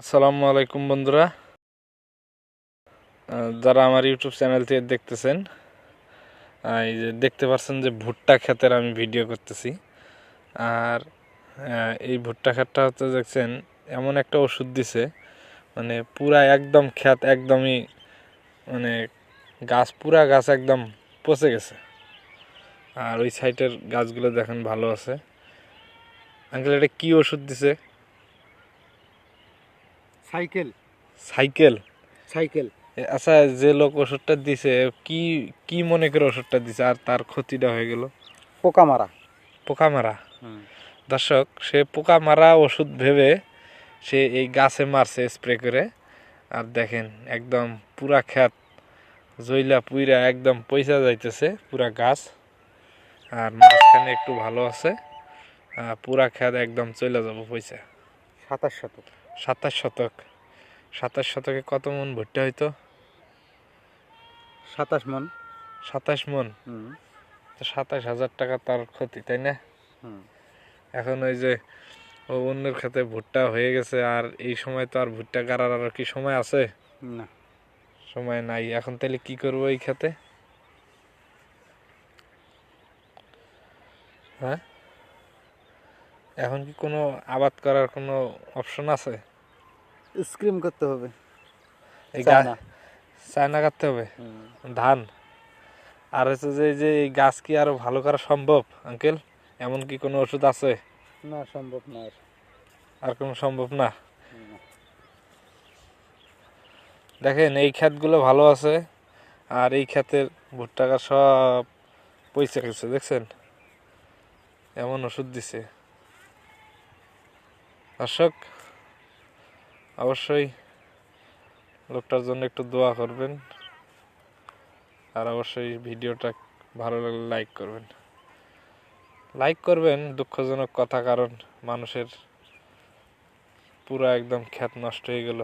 আসসালামু আলাইকুম বন্ধুরা। যারা আমার ইউটিউব চ্যানেল থেকে দেখতেছেন এই যে দেখতে পাচ্ছেন যে ভুট্টা ক্ষেতের আমি ভিডিও করতেছি। আর এই ভুট্টা ক্ষেতটা হচ্ছে দেখছেন, এমন একটা ওষুধ দিছে মানে পুরা একদম ক্ষেত একদমই মানে গাছ, পুরা গাছ একদম পচে গেছে। আর ওই সাইডের গাছগুলো দেখেন ভালো আছে। আঙ্কেল, এটা কী ওষুধ দিছে? সাইকেল। সাইকেল? সাইকেল। আচ্ছা যে লোক ওষুধটা দিছে কি কি মনে করে ওষুধটা দিছে? আর তার ক্ষতিটা হয়ে গেল? পোকা মারা পোকা মারা দর্শক সে পোকা মারা ওষুধ ভেবে সে এই গাছে মারছে স্প্রে করে। আর দেখেন একদম পুরা ক্ষেত জইলা পুইরা একদম পয়সা যাইতেছে পুরা গাছ। আর মাঝখানে একটু ভালো আছে। পুরা ক্ষেত একদম চলে যাব পয়সা সাতাশ শতক। সাতাশ শতক। সাতাশ শতকে কত মন ভুট্টা হইতো? সাতাশ মন। সাতাশ মন? তো সাতাশ হাজার টাকা তার ক্ষতি তাই না? এখন ওই যে ও অন্যের খাতে ভুট্টা হয়ে গেছে আর এই সময় তো আর ভুট্টা গাড়ার আর কি সময় আছে? না। সময় নাই। এখন তাহলে কি করব এই খাতে? হ্যাঁ? এখন কি কোনো আবাদ করার কোনো অপশন আছে? স্ক্রিম করতে হবে। এই চায়না। গাছ চায়না কাটতে হবে? ধান। আর হচ্ছে যে এই যে এই গাছ কি আরও ভালো করা সম্ভব আঙ্কেল? এমন কি কোনো ওষুধ আছে? না সম্ভব না আর। কোনো সম্ভব না। দেখেন এই ক্ষেতগুলো ভালো আছে আর এই ক্ষেতের ভুট্টা গাছ সব পয়সা গেছে দেখছেন? এমন ওষুধ দিছে। দর্শক, অবশ্যই লোকটার জন্য একটু দোয়া করবেন আর অবশ্যই ভিডিওটা ভালো লাগলে লাইক করবেন। লাইক করবেন, দুঃখজনক কথা কারণ মানুষের পুরো একদম খ্যাত নষ্ট হয়ে গেল।